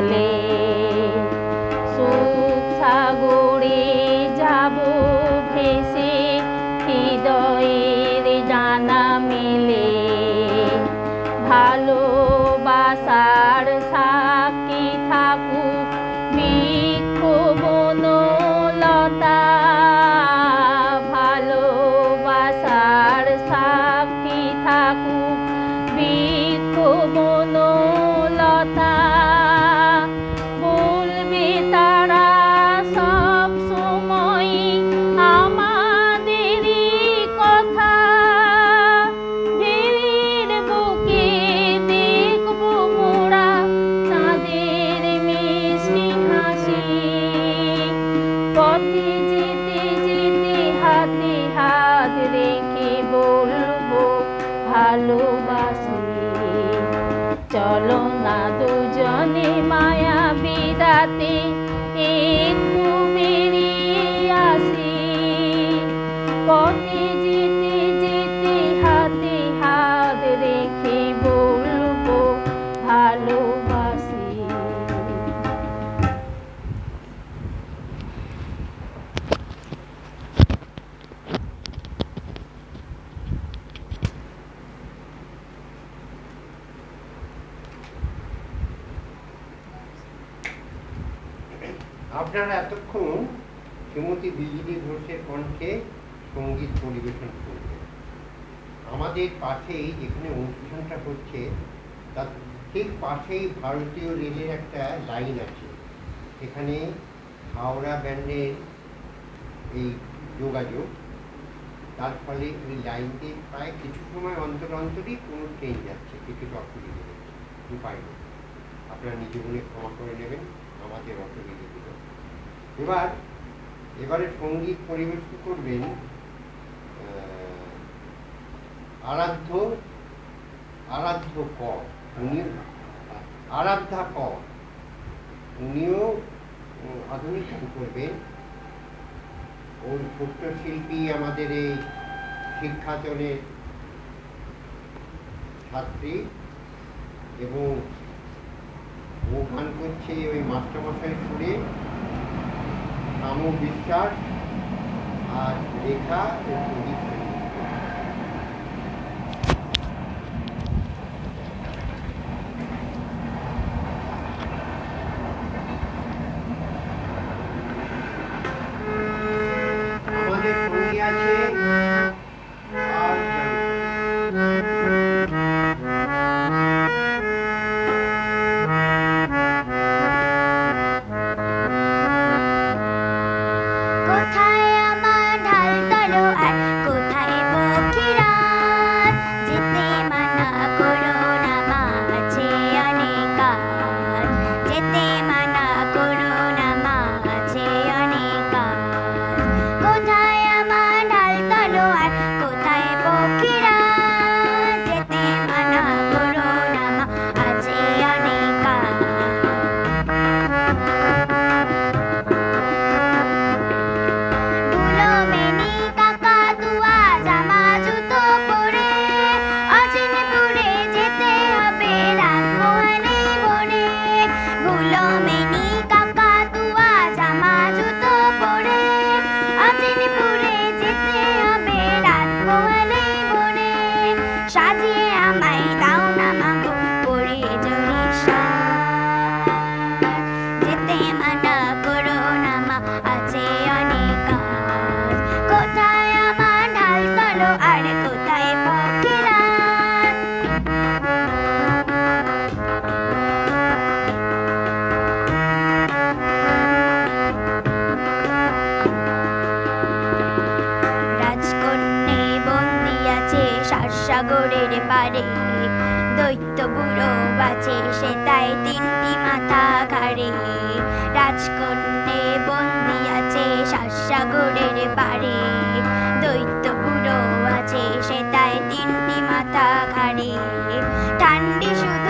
বলে চলো না দুজনে মায়া বিদাতে। একটু আপনারা এতক্ষণ শ্রীমতী বিজলি ঘোষের কণ্ঠে সংগীত পরিবেশন করবেন আমাদের পাশেই যেখানে অনুষ্ঠানটা হচ্ছে, তার ঠিক পাশেই ভারতীয় রেলের একটা লাইন আছে। সেখানে হাওড়া ব্যান্ডের এই যোগাযোগ, তার ফলে ওই লাইনতে প্রায় কিছু সময় অন্তর অন্তরই কোনো ট্রেন যাচ্ছে, কিছু অসুবিধা উপায় নেই। আপনারা নিজে মনে ক্ষমা করে নেবেন, আমাদের অসুবিধাগুলো এবার, এবারে সংগীত পরিবেশন করবেন আরাধ্য আরাধ্য ক উনি আরাধ্যা ক, উনিও আধুনিক গান করবেন। ওই ছোট্ট শিল্পী আমাদের এই শিক্ষাচনের ছাত্রী এবং ও গান করছে ওই মাস্টারমশাই সুরে। রামু বিশ্বাস আর রেখা ও সুদীপ বুড়ো বাঁচে সে তাই তিনটি মাথা ঘাড়ে। রাজকন্যে বন্দি আছে শাসাগরের পারে দৈত্য বুড়ো আছে সে তাই তিনটি মাথা ঘাড়ে। ঠান্ডি শুধু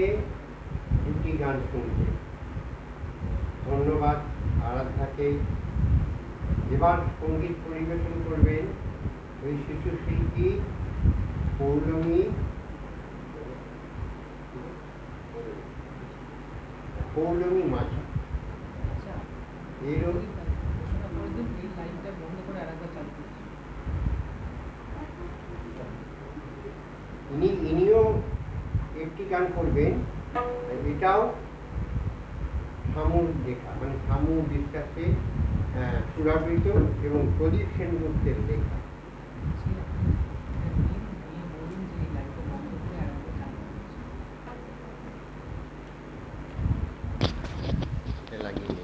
থেকে দুটি গান শুনবে। ধন্যবাদ আরাধ্যাকে। এবার সংগীত পরিবেশন করবেন ওই শিশু শিল্পী পৌলমী। পৌলমী মাঝি। এরও ইনিও একটি গান করবেন এটাও সামুর লেখা মানে সামু বিশ্বাসে সুরাবৃত এবং প্রদীপ সেনগুপ্তের লেখা লাগিয়ে